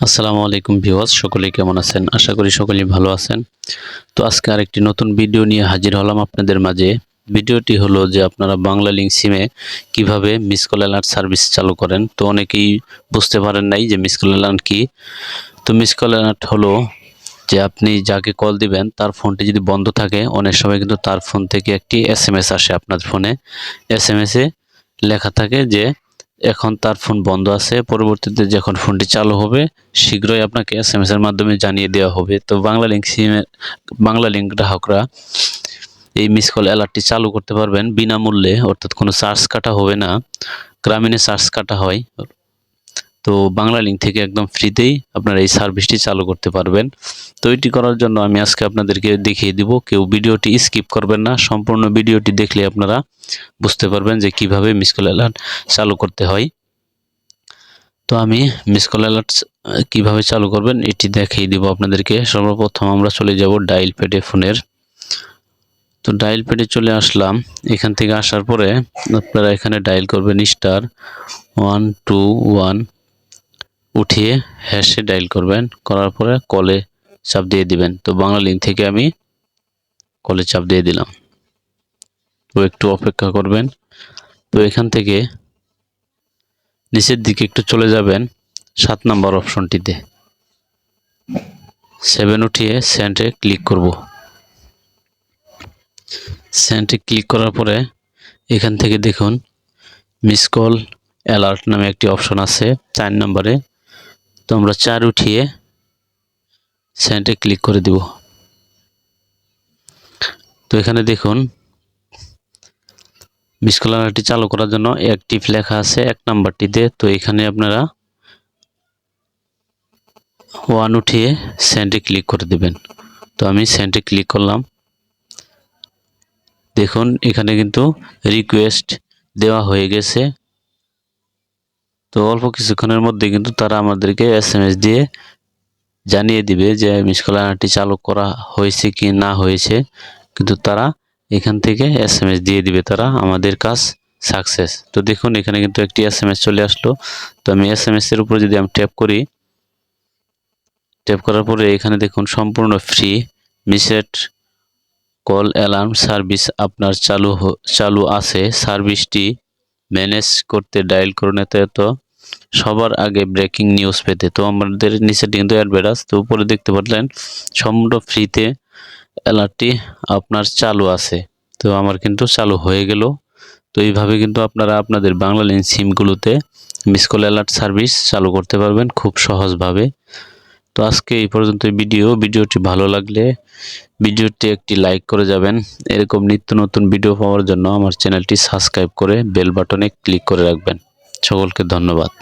আসসালামু আলাইকুম ভিউয়ার্স, সকলেই কেমন আছেন? আশা করি সকলেই ভালো আছেন। তো আজকে আরেকটি নতুন ভিডিও নিয়ে হাজির হলাম আপনাদের মাঝে। ভিডিওটি হলো যে আপনারা বাংলা লিঙ্ক সিমে কীভাবে মিস কল অ্যালার্ট সার্ভিস চালু করেন। তো অনেকেই বুঝতে পারেন নাই যে মিস কল অ্যালার্ট কি। তো মিস কল অ্যালার্ট হলো যে আপনি যাকে কল দিবেন, তার ফোনটি যদি বন্ধ থাকে, অনেক সময় কিন্তু তার ফোন থেকে একটি এসএমএস আসে আপনার ফোনে। এসএমএসে লেখা থাকে যে এখন তার ফোন বন্ধ আছে। পরবর্তীতে যখন ফোনটি চালু হবে, শীঘ্রই আপনাকে এস এম এর মাধ্যমে জানিয়ে দেওয়া হবে। তো বাংলা লিঙ্ক সিমের বাংলা লিঙ্ক গ্রাহকরা এই মিস কল অ্যালার্টটি চালু করতে পারবেন বিনামূল্যে, অর্থাৎ কোনো চার্জ কাটা হবে না। গ্রামীণে চার্জ কাটা হয়। তো বাংলা লিঙ্ক থেকে একদম ফ্রিতেই আপনারা এই সার্ভিসটি চালু করতে পারবেন। তো এটি করার জন্য আমি আজকে আপনাদেরকে দেখিয়ে দিব, কেউ ভিডিওটি স্কিপ করবেন না, সম্পূর্ণ ভিডিওটি দেখলে আপনারা বুঝতে পারবেন যে কীভাবে মিস কল অ্যালার্ট চালু করতে হয়। তো আমি মিস কল অ্যালার্ট কীভাবে চালু করবেন এটি দেখিয়ে দিব আপনাদেরকে। সর্বপ্রথম আমরা চলে যাব ডাইল প্যাডে ফোনের। তো ডাইল প্যাডে চলে আসলাম। এখান থেকে আসার পরে আপনারা এখানে ডাইল করবেন স্টার ওয়ান টু ওয়ান উঠিয়ে হ্যাশে ডাইল করবেন। করার পরে কলে চাপ দিয়ে দিবেন। তো বাংলা লিঙ্ক থেকে আমি কলে চাপ দিয়ে দিলাম। তো একটু অপেক্ষা করবেন। তো এখান থেকে নিচের দিকে একটু চলে যাবেন সাত নাম্বার অপশনটিতে সেভেন উঠিয়ে সেন্টে ক্লিক করব। সেন্টে ক্লিক করার পরে এখান থেকে দেখুন মিস কল অ্যালার্ট নামে একটি অপশন আছে। চার নম্বরে তো আমরা চার উঠিয়ে সেন্টে ক্লিক করে দিব। তো এখানে দেখুন মিস কল অ্যালার্টটি চালু করার জন্য অ্যাক্টিভ লেখা আছে এক নাম্বারটিতে। তো এখানে আপনারা ওয়ান উঠিয়ে সেন্টে ক্লিক করে দিবেন। তো আমি সেন্টে ক্লিক করলাম। দেখুন, এখানে কিন্তু রিকোয়েস্ট দেওয়া হয়ে গেছে। তো অল্প কিছুক্ষণের মধ্যে কিন্তু তারা আমাদেরকে এস এম এস দিয়ে জানিয়ে দিবে যে মিস কল অ্যালার্টটি চালু করা হয়েছে কি না হয়েছে। কিন্তু তারা এখান থেকে এস এম এস দিয়ে দিবে তারা আমাদের কাজ সাকসেস তো দেখুন, এখানে কিন্তু একটি এস এম এস চলে আসলো। তো আমি এস এম এস এর উপর যদি আমি ট্যাপ করি ট্যাপ করার পরে এখানে দেখুন, সম্পূর্ণ free missed call alarm service আপনার চালু চালু আছে। সার্ভিসটি ম্যানেজ করতে ডায়াল করুন এত এত সবার আগে ব্রেকিং নিউজ পেতে। তো আমাদের নিচে কিন্তু অ্যাডভার্টাইজ। তো উপরে দেখতে পারলেন, সম্পূর্ণ ফ্রিতে অ্যালার্টটি আপনার চালু আছে। তো আমার কিন্তু চালু হয়ে গেল। তো এইভাবে কিন্তু আপনারা আপনাদের বাংলা লিঙ্ক সিমগুলোতে মিস কল অ্যালার্ট সার্ভিস চালু করতে পারবেন খুব সহজভাবে। তো আজকে এই পর্যন্ত ভিডিও। ভিডিওটি ভালো লাগলে ভিডিওটি একটি লাইক করে যাবেন। এরকম নিত্য নতুন ভিডিও পাওয়ার জন্য আমার চ্যানেলটি সাবস্ক্রাইব করে বেল বাটনে ক্লিক করে রাখবেন। সকলকে ধন্যবাদ।